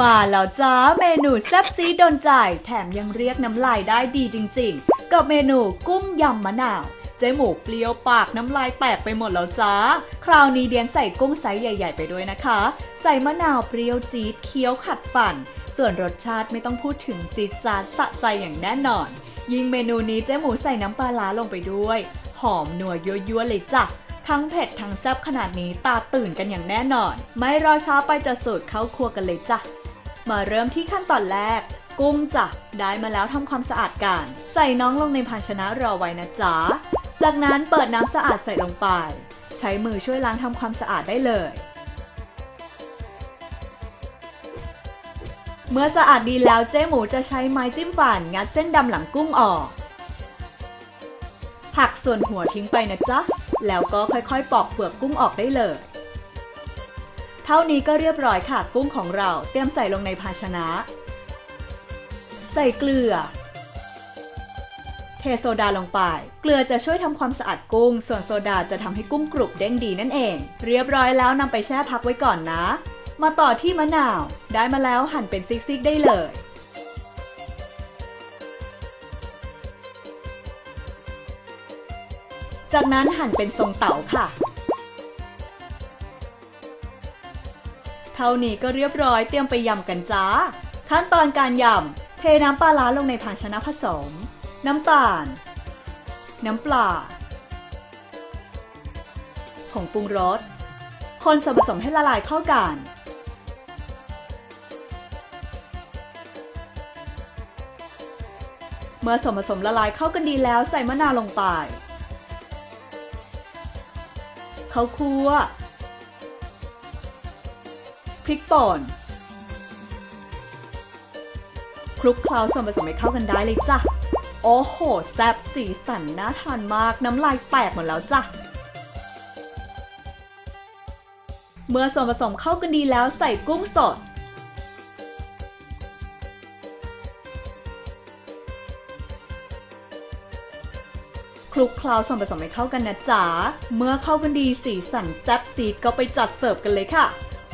มาแล้วจ้าเมนูแซ่บซีดนใจ แถมยังเรียกน้ำลายได้ดีจริง ๆ กับเมนูกุ้งยำมะนาว เจ๊หมูเปรี้ยวปากน้ำลายแตกไปหมดแล้วจ้า คราวนี้เดียนใส่กุ้งไซส์ใหญ่ ๆ ไปด้วยนะคะ ใส่มะนาวเปรี้ยวจี๊ดเคี้ยวขัดฟัน ส่วนรสชาติไม่ต้องพูดถึงจี๊ดจ๊าดสะใจอย่างแน่นอน ยิ่งเมนูนี้เจ๊หมูใส่น้ำปลาร้าลงไปด้วย หอมนัวยั่วๆเลยจ้ะทั้งเผ็ดทั้งแซ่บขนาดนี้ตาตื่นกันอย่างแน่นอน ไม่รอช้าไปจะสูตรเข้าครัวกันเลยจ้ะ มาเริ่มที่ขั้นตอนแรก กุ้งจ้ะได้มาแล้วทำความสะอาดกัน ใส่น้องลงในภาชนะรอไว้นะจ๊ะ จากนั้นเปิดน้ำสะอาดใส่ลงไป ใช้มือช่วยล้างทำความสะอาดได้เลย เมื่อสะอาดดีแล้วเจ๊หมูจะใช้ไม้จิ้มฟันงัดเส้นดำหลังกุ้งออก หักส่วนหัวทิ้งไปนะจ๊ะ แล้วก็ค่อยๆ ปอกเปลือกกุ้งออกได้เลย เท่านี้ก็เรียบร้อยค่ะกุ้งของเราเตรียมใส่ลงในภาชนะ ใส่เกลือ เทโซดาลงไป เกลือจะช่วยทำความสะอาดกุ้ง ส่วนโซดาจะทำให้กุ้งกรุบเด้งดีนั่นเอง เรียบร้อยแล้วนำไปแช่พักไว้ก่อนนะ มาต่อที่มะนาว ได้มาแล้วหั่นเป็นซิกๆได้เลยจากนั้นหั่นเป็นทรงเต๋าค่ะ ท่านี้ก็เรียบร้อยเตรียมไปยำกันจ้า ขั้นตอนการยำ เทน้ำปลาร้าลงในภาชนะผสม น้ำตาล น้ำปลาผงปรุงรส คนส่วนผสมให้ละลายเข้ากัน เมื่อส่วนผสมละลายเข้ากันดีแล้วใส่มะนาวลงไปข้าวคั่ว พริกป่นคลุกเคล้าส่วนผสมให้เข้ากันได้เลยจ้ะ โอ้โห แซ่บสีสันน่าทานมาก น้ำลายแตกหมดแล้วจ้ะ เมื่อส่วนผสมเข้ากันดีแล้วใส่กุ้งสด คลุกเคล้าส่วนผสมให้เข้ากันนะจ๊ะ เมื่อเข้ากันดีสีสันแซ่บซีดก็ไปจัดเสิร์ฟกันเลยค่ะ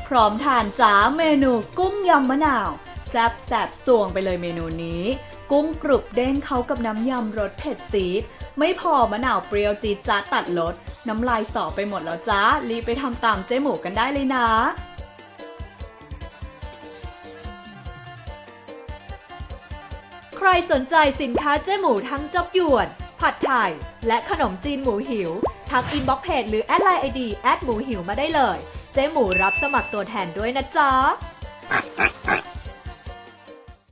พร้อมทานจ้าเมนูกุ้งยำมะนาว แซบแสบสวงไปเลยเมนูนี้ กุ้งกรุบเด้งเข้ากับน้ำยำรสเผ็ดซีด ไม่พอมะนาวเปรี้ยวจี๊ดจ๊าตัดรสน้ำลายสอไปหมดแล้วจ้ารีบไปทำตามเจ๊หมูกันได้เลยนะใครสนใจสินค้าเจ๊หมูทั้งจ๊อบหยวน ผัดไทย และขนมจีนหมูหิว ทักอินบ็อกเพจหรือแอดไลน์ไอดีแอดหมูหิวมาได้เลย เจ๊หมูรับสมัครตัวแทนด้วยนะจ๊ะ